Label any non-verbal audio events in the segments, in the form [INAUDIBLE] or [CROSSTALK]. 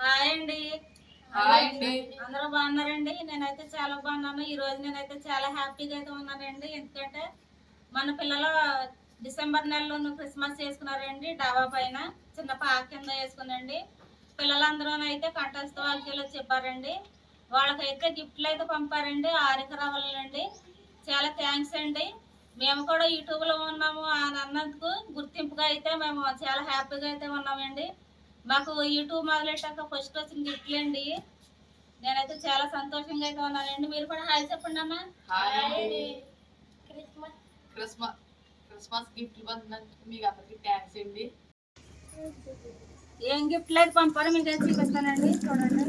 Hi అండి. Hi అండి. అందరూ బాగున్నారండి? నేనైతే చాలా బాగున్నాను. ఈ రోజు నేనైతే చాలా హ్యాపీగా అయితే ఉన్నానండి. ఎందుకంటే మన పిల్లలు డిసెంబర్ నెలలో క్రిస్మస్ చేసుకున్నారండి డాబా పైన చిన్న పాక కింద వేసుకునండి పిల్లలందరూ అయితే కంటస్థ వాళ్ళకి చెప్పారండి. వాళ్ళకైతే గిఫ్ట్లు అయితే పంపారండి ఆరిక రావాలండి చాలా థ్యాంక్స్ అండి. మేము కూడా యూట్యూబ్లో ఉన్నాము అని అన్నందుకు గుర్తింపుగా అయితే మేము చాలా హ్యాపీగా అయితే ఉన్నామండి. మాకు యూట్యూబ్ మొదలెట్టాక ఫస్ట్ వచ్చిన గిఫ్ట్లు అండి. నేనైతే చాలా సంతోషంగా అయితే ఉన్నానండి. మీరు కూడా హాయ్ చెప్పండి అమ్మా. హాయ్ అండి. క్రిస్మస్. క్రిస్మస్ గిఫ్ట్లు పొందినందుకు మీకు అందరికి థ్యాంక్స్ అండి. ఏం గిఫ్ట్లు అయితే పంపారో మీకు అయితే చూపిస్తానండి. చూడండి.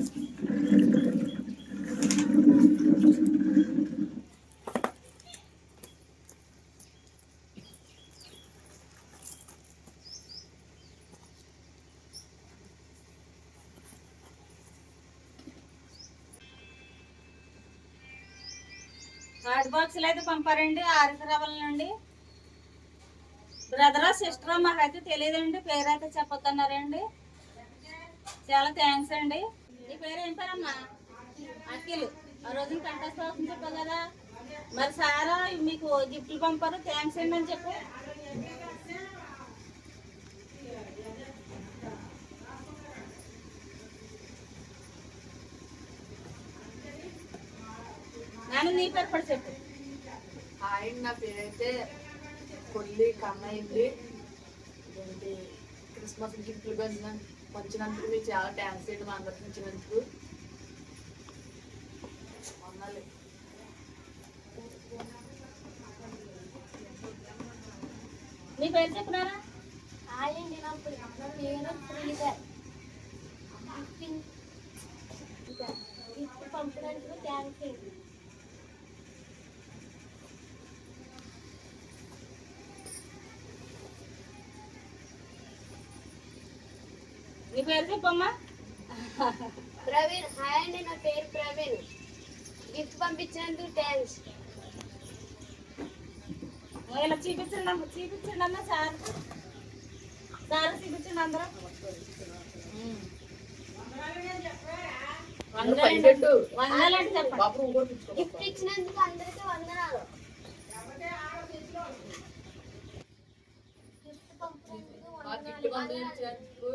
హాట్ బాక్సులు అయితే పంపారండి ఆరిక నుండి బ్రదరా సిస్టరా మాకైతే తెలియదండి పేరు అయితే చెప్పొద్దన్నారండి. చాలా థ్యాంక్స్ అండి. నీ పేరు ఏం పేరమ్మా? అఖిల్. ఆ రోజున కంటెస్ట్ అవుతుంది చెప్పావు కదా. మరి సారా మీకు గిఫ్ట్లు పంపారు థ్యాంక్స్ అండి అని చెప్పు. నీ పేరు కూడా చెప్పు. హాయ్ అండి, నా పేరైతే కొల్లి కన్నయ్యండి. ఏంటి క్రిస్మస్ గిఫ్ట్లు పొందిన వచ్చినందుకు మీకు చాలా థ్యాంక్స్ అండి మా అందరికి ఇచ్చినందుకు. వందలు నీ పేరు చెప్పునారా ఆయండి నా పేరు శ్రీధర్. గిఫ్ట్ పంపినందుకు థ్యాంక్స్ అండి. నీ పేరు చెప్పమ్మా. ప్రవీణ్ హాయ్ అండి నా పేరు ప్రవీణ్. గిఫ్ట్ పంపించినందుకు థ్యాంక్స్ ఇలా చూపించండి అమ్మ చూపించండి అమ్మ సార్. సార్ చూపించండి అందరూ. వందలంటే చెప్పండి. గిఫ్ట్ ఇచ్చినందుకు అందరికీ వందనాలు గిఫ్ట్ పంపినందుకు మా గిఫ్ట్ పంపించినందుకు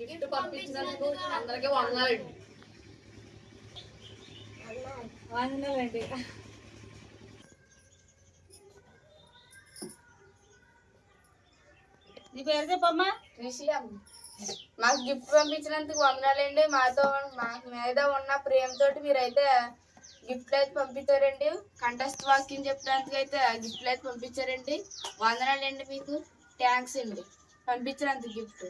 గిఫ్ట్ పంపించినందుకు అందరికీ వందలండి. నీ పేరు చెప్పమ్మా? మాకు గిఫ్ట్ పంపించినందుకు వందనాలండి. మాతో మా మీద ఉన్న ప్రేమతోటి మీరైతే గిఫ్ట్లు అయితే పంపించారండి కంటెస్ట్ వాక్యం చెప్పడానికి అయితే గిఫ్ట్లు అయితే పంపించారండి వందనాలండి మీకు. థ్యాంక్స్ అండి. పంపించినందుకు గిఫ్ట్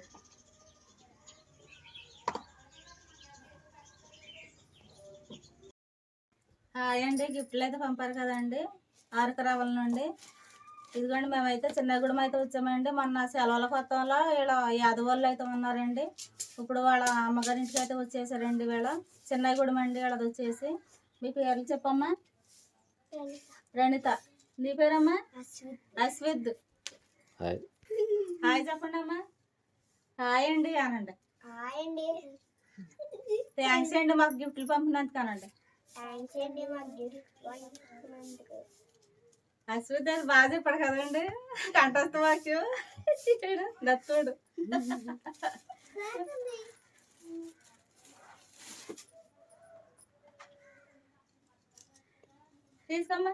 హాయ్ అండి. గిఫ్ట్లు అయితే పంపారు కదండి. ఆరక రావాల నుండి. ఇదిగోండి మేమైతే చిన్నగూడెం అయితే వచ్చామండి. మొన్న సెలవుల కొత్తంలో వీళ్ళ యాదవాళ్ళు అయితే ఉన్నారండి. ఇప్పుడు వాళ్ళ అమ్మగారింటికి అయితే వచ్చేసారండి వీళ్ళ చిన్నగూడెం అండి వీళ్ళది వచ్చేసి. మీ పేర్లు చెప్పమ్మా? రణిత నీ పేరమ్మా? అశ్విద్ హాయ్ చెప్పండి అమ్మా హాయ్ అండి అనండి. హాయ్ అండి. థ్యాంక్స్ అండి మాకు గిఫ్ట్లు పంపినందుకు అనండి. థ్యాంక్స్ అండి మాకు గిఫ్ట్ పంపించినందుకు అశ్విత్ బాగా చెప్పాడు కదండి. కంటస్థ వాక్యం. దత్తోడు. తీసుకోమ్మా.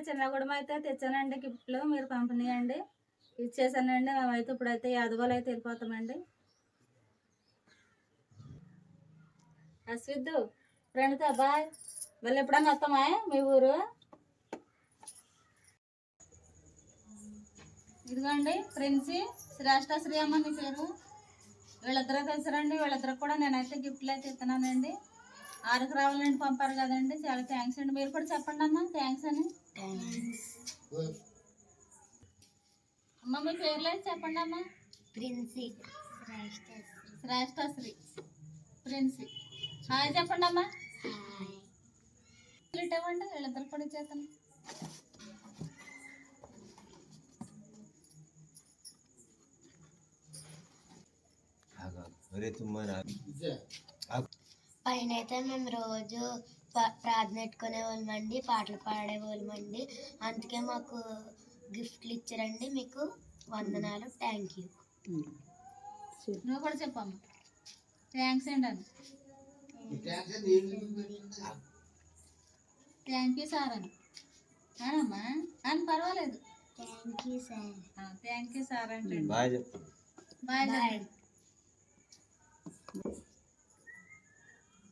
వీళ్ళిద్దరికైతే చిన్న కుటుంబం అయితే తెచ్చానండి గిఫ్ట్లు. మీరు పంపిణీ అండి ఇచ్చేసానండి. మేమైతే ఇప్పుడైతే యాదవాలు అయితే వెళ్ళిపోతామండి. అశ్విద్దు ప్రణిత బాయ్. మళ్ళీ ఎప్పుడన్నా వస్తామా? మీ ఊరు? ఇదిగోండి ఫ్రెండ్స్ శ్రేష్ట శ్రీ అమ్మ నీ పేరు. వీళ్ళిద్దరూ తెలుసరండి వీళ్ళిద్దరికి కూడా నేనైతే గిఫ్ట్లు అయితే ఇస్తున్నానండి. ఆరుకు రావాలండి పంపారు కదండి. చాలా థ్యాంక్స్ అండి. మీరు కూడా చెప్పండి అమ్మా థ్యాంక్స్ అని. అమ్మ మీ పేర్లు ఏంటి చెప్పండి అమ్మా. ప్రిన్సి. శ్రేష్టశ్రీ. ప్రిన్సి. హాయ్ చెప్పండి అమ్మా. ఇవ్వండి వీళ్ళిద్దరు కూడా చేస్తాను పైన అయితే మేము రోజు ప్రార్థన పెట్టుకునే వాళ్ళమండి పాటలు పాడే వాళ్ళమండి అందుకే మాకు గిఫ్ట్లు ఇచ్చారండి మీకు. వందనాలు. Thank you. నువ్వు కూడా చెప్పమ్మా. థ్యాంక్స్ అండి అని థ్యాంక్ యూ సార్ అని. అనమ్మా అని పర్వాలేదు. Thank you sir. Thank you sir అంటే బాగా చెప్పు. Bye bye.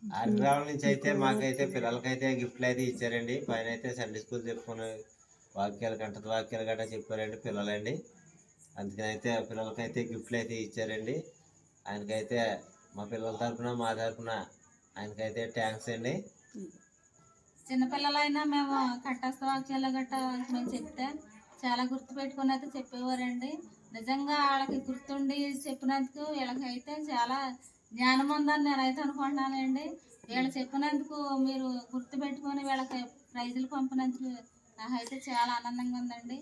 ఆదివారం నుంచి అయితే మాకైతే పిల్లలకైతే గిఫ్ట్లు అయితే ఇచ్చారండి. పైన అయితే సండే స్కూల్ చెప్పుకునే వాక్యాలు గంట వాక్యాలు గట్రా చెప్పారండి పిల్లలండి. అందుకని అయితే పిల్లలకైతే గిఫ్ట్లు అయితే ఇచ్చారండి. ఆయనకైతే మా పిల్లల తరపున మా తరపున ఆయనకైతే థ్యాంక్స్ అండి. చిన్నపిల్లలైనా మేము కట్టస్థ వాక్యాలు గట్ట మేము చెప్తే చాలా గుర్తు పెట్టుకుని అయితే చెప్పేవారండి. నిజంగా వాళ్ళకి గుర్తుండి చెప్పినందుకు వీళ్ళకైతే చాలా జ్ఞానం ఉందని నేనైతే అనుకుంటున్నానండి. వీళ్ళు చెప్పినందుకు మీరు గుర్తు పెట్టుకొని వీళ్ళకి ప్రైజులు పంపినందుకు నాకైతే చాలా ఆనందంగా ఉందండి.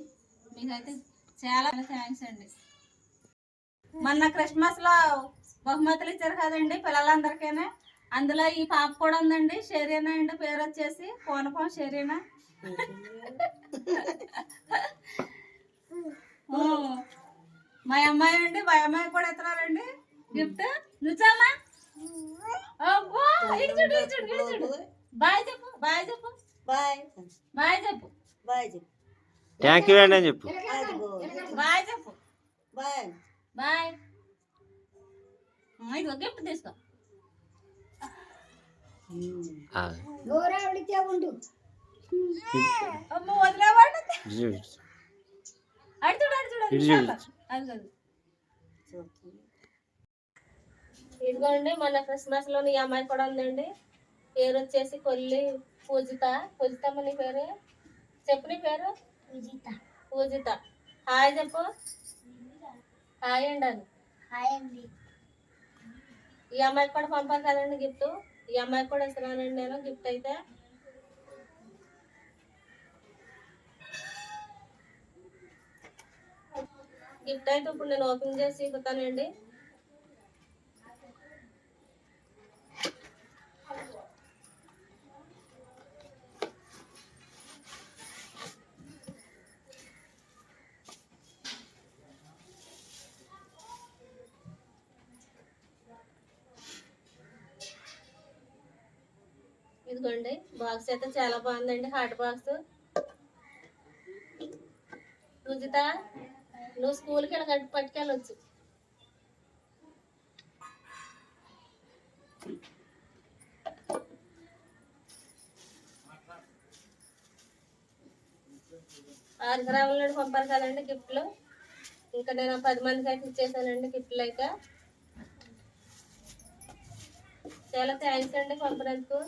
మీకైతే చాలా థ్యాంక్స్ అండి. మొన్న క్రిస్మస్లో బహుమతులు ఇచ్చారు కదండి పిల్లలందరికీ అందులో ఈ పాప కూడా ఉందండి షెరీనా అండి పేరు వచ్చేసి. కోనపం షెరీనా. [LAUGHS] మా అమ్మాయి అండి మా అమ్మాయి కూడా ఎత్తున్నారండి గిఫ్ట్ నువ్వమ్మా అబ్బో ఇటు చూడు ఇటు చూడు ఇటు చూడు. బాయ్ చెప్పు బాయ్ చెప్పు. బాయ్. బాయ్ చెప్పు. బాయ్ చెప్పు. థ్యాంక్ యూ అండి అని చెప్పు. బాయ్ చెప్పు. బాయ్. బాయ్. ఇదిగో గిఫ్ట్ తీసుకో. అమ్మ వదిలేవాడు అది చాలు. అది కాదు ఇదిగోండి మన క్రిస్మస్లో ఈ అమ్మాయి కూడా ఉందండి. పేరు వచ్చేసి కొల్లి పూజిత. పూజితమ్మ నీ పేరు? చెప్పు నీ పేరు? విజిత పూజిత. హాయ్ చెప్పు. హాయ్ అండి అని హాయ్ అండి. ఈ అమ్మాయికి కూడా పంపాను కదండి గిఫ్ట్ ఈ అమ్మాయికి కూడా ఇస్తున్నానండి నేను గిఫ్ట్ అయితే. గిఫ్ట్ అయితే ఇప్పుడు నేను ఓపెన్ చేసి ఇస్తానండి ఇదిగోండి బాక్స్ అయితే చాలా బాగుందండి హాట్ బాక్స్. రుజిత నువ్వు స్కూల్కి వెళ్ళి పట్టుకెళ్ళొచ్చు. ఆరు గ్రాముల నుండి పంపారు కదండి గిఫ్ట్లు. ఇంకా నేను పది మందికి అయితే ఇచ్చేసానండి గిఫ్ట్లు అయితే. చాలా థ్యాంక్స్ అండి పంపినందుకు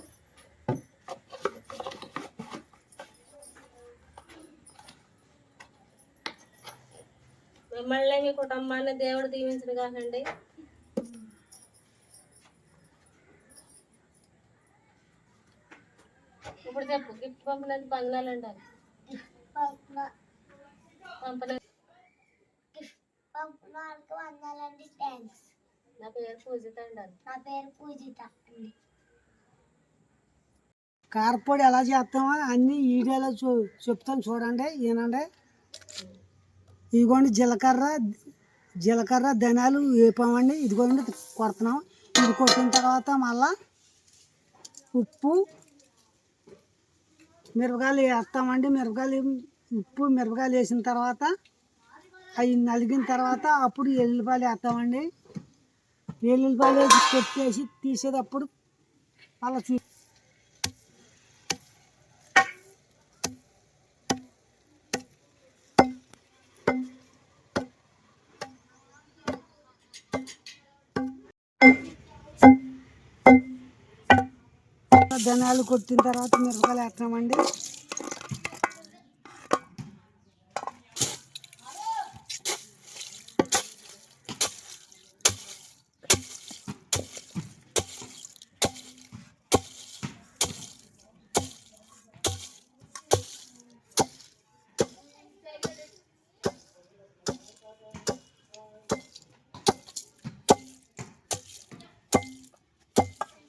మిమ్మల్ని మీ కుటుంబాన్ని దేవుడు దీవించిన కాకండి ఇప్పుడు చెప్పు గిఫ్ట్ పంపినందుకు వందనాలండి అని. పంపిన పంపినందుకు వందలండి థ్యాంక్స్ నా పేరు పూజిత అండి. నా పేరు పూజిత అండి కారపొడి ఎలా చేస్తామో అన్ని వీడియోలో చూ చెప్తాను చూడండి వినండి ఇదిగోండి జీలకర్ర జీలకర్ర ధనాలు వేపామండి. ఇదిగోండి కొడుతున్నాం. ఇది కొట్టిన తర్వాత మళ్ళా ఉప్పు మిరపకాయలు వేస్తామండి. మిరపకాయలు ఉప్పు మిరపకాయలు వేసిన తర్వాత అవి నలిగిన తర్వాత అప్పుడు ఎల్లుల్లిపాయలు వేస్తామండి. ఎల్లుల్లిపాయలు వేసి కొట్టేసి తీసేటప్పుడు అలా చూ విత్తనాలు కొట్టిన తర్వాత మిరపకాయలు వేస్తున్నామండి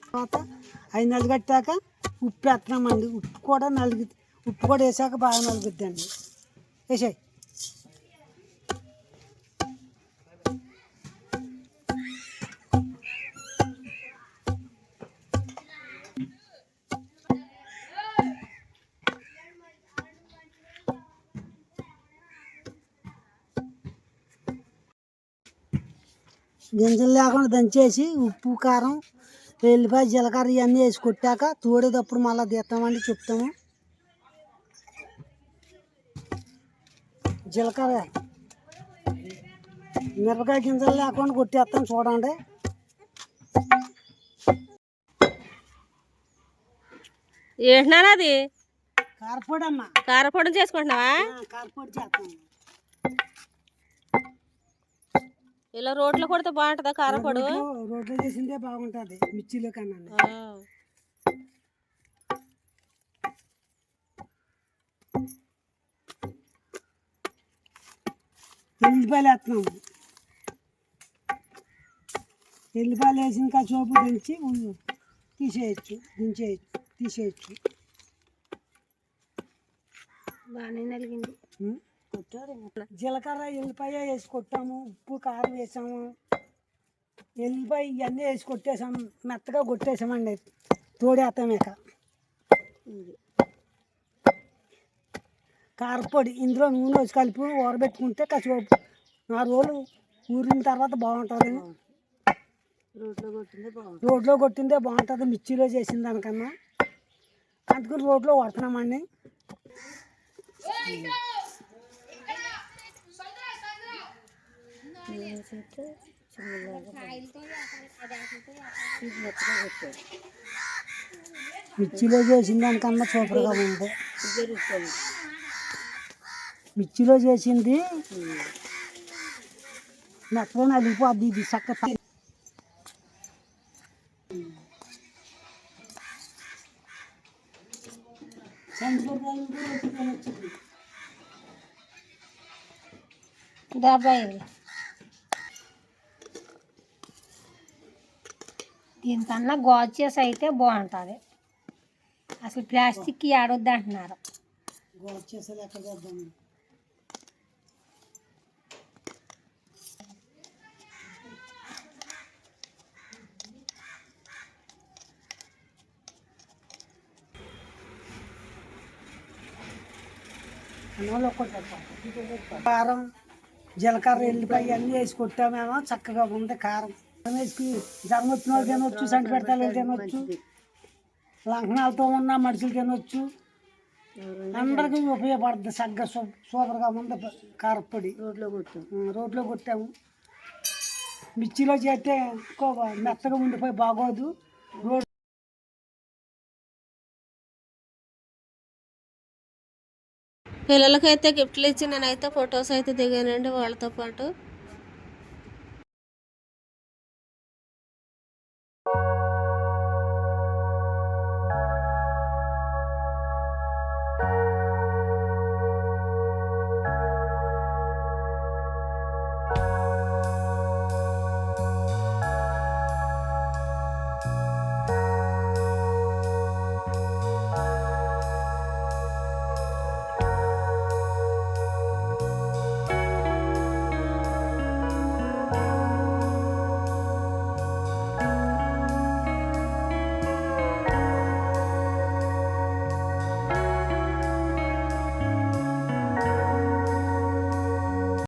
తర్వాత అవి నలిగట్టాక ఉప్పు వేస్తున్నామండి ఉప్పు కూడా నలిగి ఉప్పు కూడా వేసాక బాగా నలుగుద్దండి. వేసాయి. గింజలు లేకుండా దంచేసి ఉప్పు కారం వెల్లిపాయ జీలకర్ర ఇవన్నీ వేసి కొట్టాక తోడేటప్పుడు మళ్ళీ తీస్తామండి చెప్తాము. జీలకర్ర మిరపకాయ గింజలు లేకుండా కొట్టేస్తాం చూడండి. ఏంటన్నా అది? కారపొడి అమ్మ. కారపొడి చేసుకుంటున్నావా? కారపొడి చేస్తాం ఇలా రోడ్లో కొడితే బాగుంటుందా కారపొడి రోట్లో రోట్లో చేసిందే బాగుంటుంది మిర్చిలో కన్నా. ఎల్లిపాయలు వేస్తున్నాము ఎల్లిపాయలు వేసిన కచ్చోపు దించి ఉల్లి తీసేయచ్చు దించేయచ్చు తీసేయచ్చు. బాగానే నలిగింది? జీలకర్ర ఎల్లిపాయ వేసి కొట్టాము ఉప్పు కారం వేసాము. ఎల్లిపాయ ఇవన్నీ వేసి కొట్టేసాము మెత్తగా కొట్టేసామండి. తోడేస్తాం ఇక. కారపొడి ఇందులో నూనె వేసి కలిపి ఊరబెట్టుకుంటే కసిపోపు. నాలుగు రోజులు ఊరిన తర్వాత బాగుంటుంది. రోడ్లో కొట్టిందే బాగుంటుంది. మిర్చిలో చేసిన దానికన్నా. అందుకని రోడ్లో కొడుతున్నామండి. మిర్చిలో చేసిన దానికన్నా సూపర్గా ఉంది మిర్చిలో చేసింది మెత్తగా నలిగిపోద్ది ఇది చక్క డెబ్బై దీనికన్నా గోచేసి అయితే బాగుంటుంది. అసలు ప్లాస్టిక్ ఆడొద్దు అంటున్నారు. కారం జీలకర్ర ఎల్లిపాయ అన్నీ వేసి కొట్టామేమో చక్కగా ఉంది కారం. వేసి జ్వరం వచ్చిన వాళ్ళు తినొచ్చు సంటి పెడతాలు తినొచ్చు లంకనాలతో ఉన్న మనుషులు తినొచ్చు అందరికీ ఉపయోగపడుతుంది. చక్కగా సూ సూపర్గా ఉంది. కారప్పొడి రోడ్లో కొట్టాము రోడ్లో కొట్టాము. మిర్చిలో చేస్తే ఎక్కువ మెత్తగా ఉండిపోయి బాగోదు. రోడ్ పిల్లలకైతే గిఫ్ట్లు ఇచ్చి నేనైతే ఫొటోస్ అయితే దిగానండి వాళ్ళతో పాటు.